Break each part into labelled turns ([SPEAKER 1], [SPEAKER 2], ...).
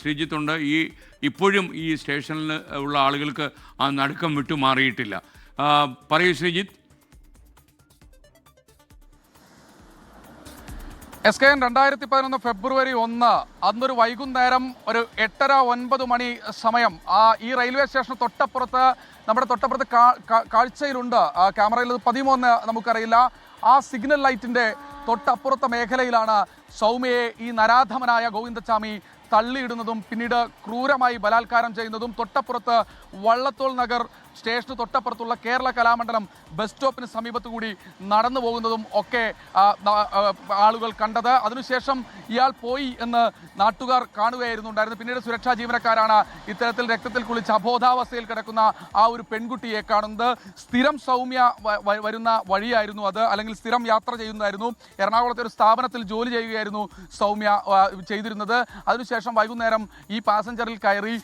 [SPEAKER 1] ശ്രീജിത്തുണ്ട്. ഈ ഇപ്പോഴും ഈ സ്റ്റേഷനിൽ ഉള്ള ആളുകൾക്ക് ആ നടുക്കം വിട്ടു മാറിയിട്ടില്ല. പറയൂ ശ്രീജിത്ത്.
[SPEAKER 2] എസ് കെ എൻ രണ്ടായിരത്തി പതിനൊന്ന് ഫെബ്രുവരി ഒന്ന് അന്നൊരു വൈകുന്നേരം ഒരു എട്ടര ഒൻപത് മണി സമയം ആ ഈ റെയിൽവേ സ്റ്റേഷൻ തൊട്ടപ്പുറത്ത് നമ്മുടെ തൊട്ടപ്പുറത്ത് കാഴ്ചയിലുണ്ട്. ക്യാമറയിൽ പതിമൂന്ന് നമുക്കറിയില്ല. ആ സിഗ്നൽ ലൈറ്റിന്റെ തൊട്ടപ്പുറത്തെ മേഖലയിലാണ് സൗമ്യയെ ഈ നരാധമനായ ഗോവിന്ദച്ചാമി തള്ളിയിടുന്നതും പിന്നീട് ക്രൂരമായി ബലാത്കാരം ചെയ്യുന്നതും തൊട്ടപ്പുറത്ത് വള്ളത്തോൾ നഗർ സ്റ്റേഷന് തൊട്ടപ്പുറത്തുള്ള കേരള കലാമണ്ഡലം ബസ് സ്റ്റോപ്പിന് സമീപത്ത് കൂടി നടന്നു പോകുന്നതും ഒക്കെ ആളുകൾ കണ്ടത്. അതിനുശേഷം ഇയാൾ പോയി എന്ന് നാട്ടുകാർ കാണുകയായിരുന്നു ഉണ്ടായിരുന്നത് പിന്നീട് സുരക്ഷാ ജീവനക്കാരാണ് ഇത്തരത്തിൽ രക്തത്തിൽ കുളിച്ച് അബോധാവസ്ഥയിൽ കിടക്കുന്ന ആ ഒരു പെൺകുട്ടിയെ കാണുന്നത്. സ്ഥിരം സൗമ്യ വരുന്ന വഴിയായിരുന്നു അത്. അല്ലെങ്കിൽ സ്ഥിരം യാത്ര ചെയ്യുന്നതായിരുന്നു. എറണാകുളത്തെ ഒരു സ്ഥാപനത്തിൽ ജോലി ചെയ്യുകയായിരുന്നു സൗമ്യ ചെയ്തിരുന്നത്. അതിനുശേഷം വൈകുന്നേരം ഈ പാസഞ്ചറിൽ കയറി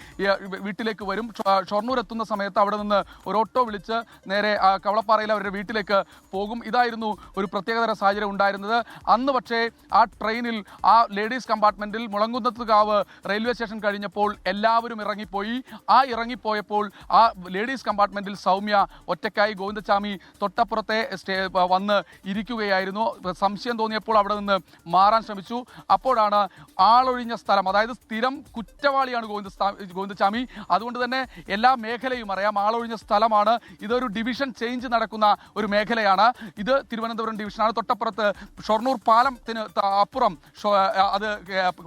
[SPEAKER 2] വീട്ടിലേക്ക് വരും. ഷൊർണൂർ എത്തുന്ന സമയത്ത് അവിടെ നിന്ന് ഒരു ഓട്ടോ വിളിച്ച് നേരെ കവളപ്പാറയിൽ അവരുടെ വീട്ടിലേക്ക് പോകും. ഇതായിരുന്നു ഒരു പ്രത്യേകതര സാഹചര്യം ഉണ്ടായിരുന്നത്. അന്ന് പക്ഷേ ആ ട്രെയിനിൽ ആ ലേഡീസ് കമ്പാർട്ട്മെന്റിൽ മുളങ്കുന്നത്തുകാവ് റെയിൽവേ സ്റ്റേഷൻ കഴിഞ്ഞപ്പോൾ എല്ലാവരും ഇറങ്ങിപ്പോയി. ആ ഇറങ്ങിപ്പോയപ്പോൾ ആ ലേഡീസ് കമ്പാർട്ട്മെന്റിൽ സൗമ്യ ഒറ്റയ്ക്കായി ഗോവിന്ദസ്വാമി തൊട്ടപ്പുറത്തെ സ്റ്റേ വന്ന് ഇരിക്കുകയായിരുന്നു. സംശയം തോന്നിയപ്പോൾ അവിടെ നിന്ന് മാറാൻ ശ്രമിച്ചു. അപ്പോഴാണ് ആളൊഴിഞ്ഞ സ്ഥലം അതായത് സ്ഥിരം കുറ്റവാളിയാണ് ഗോവിന്ദ ഗോവിന്ദസ്വാമി. അതുകൊണ്ട് തന്നെ എല്ലാ മേഖലയും അറിയാം ആളൊഴിഞ്ഞ സ്ഥലമാണ്. ഇതൊരു ഡിവിഷൻ ചേഞ്ച് നടക്കുന്ന ഒരു മേഖലയാണ്. ഇത് തിരുവനന്തപുരം ഡിവിഷനാണ് തൊട്ടപ്പുറത്ത് ഷൊർണൂർ പാലത്തിന് അപ്പുറം അത്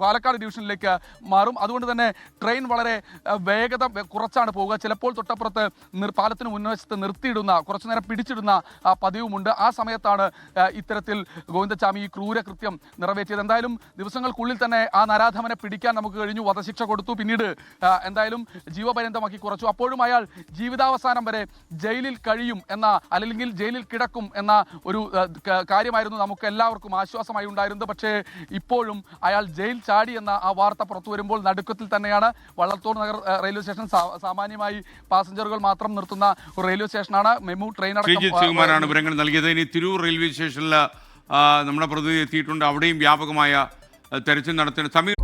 [SPEAKER 2] പാലക്കാട് ഡിവിഷനിലേക്ക് മാറും. അതുകൊണ്ട് തന്നെ ട്രെയിൻ വളരെ വേഗത കുറച്ചാണ് പോവുക. ചിലപ്പോൾ തൊട്ടപ്പുറത്ത് പാലത്തിന് മുൻവശത്ത് നിർത്തിയിടുന്ന കുറച്ചു നേരം പിടിച്ചിടുന്ന പതിവുമുണ്ട്. ആ സമയത്താണ് ഇത്തരത്തിൽ ഗോവിന്ദച്ചാമി ഈ ക്രൂരകൃത്യം നിറവേറ്റിയത്. എന്തായാലും ദിവസങ്ങൾക്കുള്ളിൽ തന്നെ ആ നരാധമനെ പിടിക്കാൻ നമുക്ക് കഴിഞ്ഞു. വധശിക്ഷ കൊടുത്തു. പിന്നീട് എന്തായാലും ജീവപര്യന്തമാക്കി കുറച്ചു. അപ്പോഴും അയാൾ ജീവിതാവസാനം വരെ ജയിലിൽ കഴിയും എന്ന അല്ലെങ്കിൽ ജയിലിൽ കിടക്കും എന്ന ഒരു കാര്യമായിരുന്നു നമുക്ക് എല്ലാവർക്കും ആശ്വാസമായി ഉണ്ടായിരുന്നത്. പക്ഷേ ഇപ്പോഴും അയാൾ ജയിൽ ചാടി എന്ന ആ വാർത്ത പുറത്തു വരുമ്പോൾ നടുക്കത്തിൽ തന്നെയാണ്. വള്ളത്തോർ നഗർ റെയിൽവേ സ്റ്റേഷൻ സാമാന്യമായി പാസഞ്ചറുകൾ മാത്രം നിർത്തുന്ന ഒരു റെയിൽവേ സ്റ്റേഷനാണ്. മെമു ട്രെയിൻ
[SPEAKER 1] അടക്കം വിവരങ്ങൾ നൽകിയത്. ഇനി തിരൂർ റെയിൽവേ സ്റ്റേഷനിൽ നമ്മുടെ പ്രതിനിധി എത്തിയിട്ടുണ്ട്. അവിടെയും വ്യാപകമായ തെരച്ചിൽ നടത്തുന്ന സമീർ